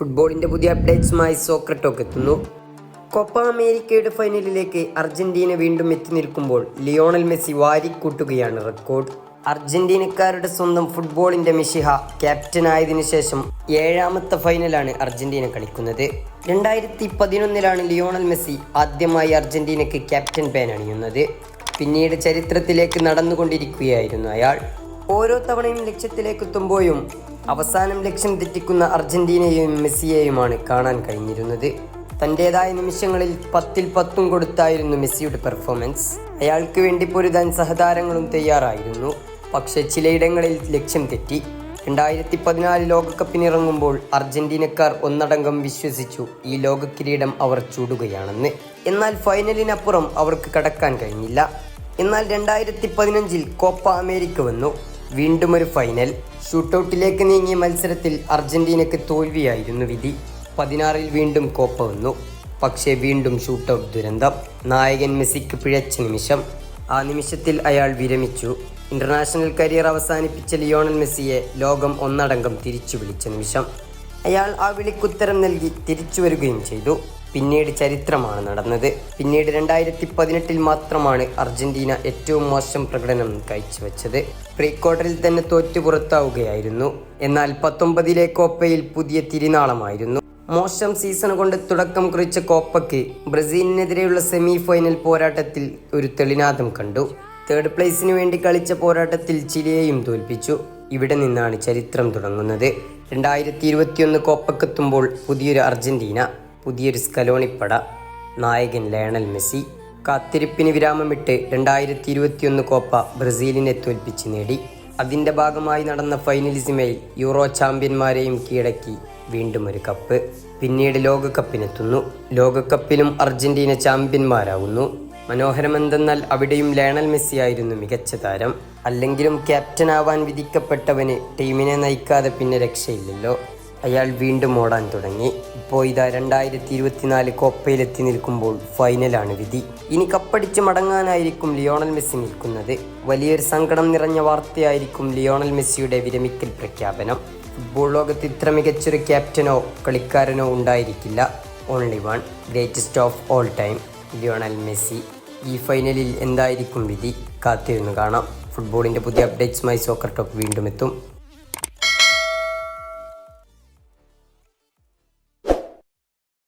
ഫുട്ബോളിന്റെ പുതിയ അപ്ഡേറ്റ്സുമായി സോക്കർ എത്തുന്നു. കൊപ്പ അമേരിക്കയുടെ ഫൈനലിലേക്ക് അർജന്റീന വീണ്ടും എത്തി നിൽക്കുമ്പോൾ ലിയോണൽ മെസ്സി വാരിക്കൂട്ടുകയാണ് റെക്കോർഡ് അർജന്റീനക്കാരുടെ സ്വന്തം ഫുട്ബോളിന്റെ മിഷിഹ ക്യാപ്റ്റനായതിനു ശേഷം ഏഴാമത്തെ ഫൈനലാണ് അർജന്റീന കളിക്കുന്നത്. രണ്ടായിരത്തി പതിനൊന്നിലാണ് ലിയോണൽ മെസ്സി ആദ്യമായി അർജന്റീനയ്ക്ക് ക്യാപ്റ്റൻ പേൻ അണിയുന്നത്. പിന്നീട് ചരിത്രത്തിലേക്ക് നടന്നുകൊണ്ടിരിക്കുകയായിരുന്നു അയാൾ. ഓരോ തവണയും ലക്ഷ്യത്തിലേക്ക് എത്തുമ്പോഴും അവസാനം ലക്ഷ്യം തെറ്റിക്കുന്ന അർജന്റീനയെയും മെസ്സിയെയുമാണ് കാണാൻ കഴിഞ്ഞിരുന്നത്. തന്റെതായ നിമിഷങ്ങളിൽ പത്തിൽ പത്തും കൊടുത്തായിരുന്നു മെസ്സിയുടെ പെർഫോമൻസ്. അയാൾക്ക് വേണ്ടി പൊരുതാൻ സഹതാരങ്ങളും തയ്യാറായിരുന്നു. പക്ഷേ ചിലയിടങ്ങളിൽ ലക്ഷ്യം തെറ്റി. രണ്ടായിരത്തി പതിനാല് ലോകകപ്പിനിറങ്ങുമ്പോൾ അർജന്റീനക്കാർ ഒന്നടങ്കം വിശ്വസിച്ചു ഈ ലോക കിരീടം അവർ ചൂടുകയാണെന്ന്. എന്നാൽ ഫൈനലിനപ്പുറം അവർക്ക് കടക്കാൻ കഴിഞ്ഞില്ല. എന്നാൽ രണ്ടായിരത്തി പതിനഞ്ചിൽ കോപ്പ അമേരിക്ക വന്നു. വീണ്ടും ഒരു ഫൈനൽ ഷൂട്ടൗട്ടിലേക്ക് നീങ്ങിയ മത്സരത്തിൽ അർജന്റീനയ്ക്ക് തോൽവിയായിരുന്നു വിധി. പതിനാറിൽ വീണ്ടും കോപ്പ വന്നു. പക്ഷേ വീണ്ടും ഷൂട്ടൗട്ട് ദുരന്തം. നായകൻ മെസ്സിക്ക് പിഴച്ച നിമിഷം. ആ നിമിഷത്തിൽ അയാൾ വിരമിച്ചു. ഇന്റർനാഷണൽ കരിയർ അവസാനിപ്പിച്ച ലിയോണൽ മെസ്സിയെ ലോകം ഒന്നടങ്കം തിരിച്ചു വിളിച്ച നിമിഷം. അയാൾ ആ വിളിക്കുത്തരം നൽകി തിരിച്ചു വരികയും ചെയ്തു. പിന്നീട് ചരിത്രമാണ് നടന്നത്. പിന്നീട് രണ്ടായിരത്തി പതിനെട്ടിൽ മാത്രമാണ് അർജന്റീന ഏറ്റവും മോശം പ്രകടനം കാഴ്ചവെച്ചത്. പ്രീ ക്വാർട്ടറിൽ തന്നെ തോറ്റു പുറത്താവുകയായിരുന്നു. എന്നാൽ പത്തൊമ്പതിലെ കോപ്പയിൽ പുതിയ തിരിനാളമായിരുന്നു. മോശം സീസൺ കൊണ്ട് തുടക്കം കുറിച്ച കോപ്പയ്ക്ക് ബ്രസീലിനെതിരെയുള്ള സെമി ഫൈനൽ പോരാട്ടത്തിൽ ഒരു തെളിനാദം കണ്ടു. തേർഡ് പ്ലേസിന് വേണ്ടി കളിച്ച പോരാട്ടത്തിൽ ചിലിയെയും തോൽപ്പിച്ചു. ഇവിടെ നിന്നാണ് ചരിത്രം തുടങ്ങുന്നത്. രണ്ടായിരത്തി ഇരുപത്തിയൊന്ന് കോപ്പക്കെത്തുമ്പോൾ പുതിയൊരു അർജന്റീന. പുതിയൊരു സ്കലോണിപ്പട നായകൻ ലയണൽ മെസ്സി കാത്തിരിപ്പിന് വിരാമമിട്ട് രണ്ടായിരത്തി ഇരുപത്തിയൊന്ന് കോപ്പ ബ്രസീലിനെ തോൽപ്പിച്ച് നേടി. അതിന്റെ ഭാഗമായി നടന്ന ഫൈനലിസിമയിൽ യൂറോ ചാമ്പ്യന്മാരെയും കീഴടക്കി വീണ്ടും ഒരു കപ്പ്. പിന്നീട് ലോകകപ്പിനെത്തുന്നു. ലോകകപ്പിലും അർജന്റീന ചാമ്പ്യന്മാരാകുന്നു മനോഹരമെന്തെന്നാൽ അവിടെയും ലയണൽ മെസ്സി ആയിരുന്നു മികച്ച താരം. അല്ലെങ്കിലും ക്യാപ്റ്റനാവാൻ വിധിക്കപ്പെട്ടവന് ടീമിനെ നയിക്കാതെ പിന്നെ രക്ഷയില്ലല്ലോ. അയാൾ വീണ്ടും ഓടാൻ തുടങ്ങി. ഇപ്പോൾ ഇതാ രണ്ടായിരത്തി ഇരുപത്തിനാല് കോപ്പയിലെത്തി നിൽക്കുമ്പോൾ ഫൈനലാണ് വിധി. ഇനി കപ്പടിച്ച് മടങ്ങാനായിരിക്കും ലിയോണൽ മെസ്സി നിൽക്കുന്നത്. വലിയൊരു സങ്കടം നിറഞ്ഞ വാർത്തയായിരിക്കും ലിയോണൽ മെസ്സിയുടെ വിരമിക്കൽ പ്രഖ്യാപനം. ഫുട്ബോൾ ലോകത്ത് ഇത്ര മികച്ചൊരു ക്യാപ്റ്റനോ കളിക്കാരനോ ഉണ്ടായിരിക്കില്ല. Only one greatest of all time Lionel Messi. ഈ ഫൈനലിൽ എന്തായിരിക്കും വിധി? കാത്തിരുന്ന് കാണാം. ഫുട്ബോളിന്റെ പുതിയ അപ്ഡേറ്റ്സുമായി സോക്കർ ടോക്ക് വീണ്ടും എത്തും.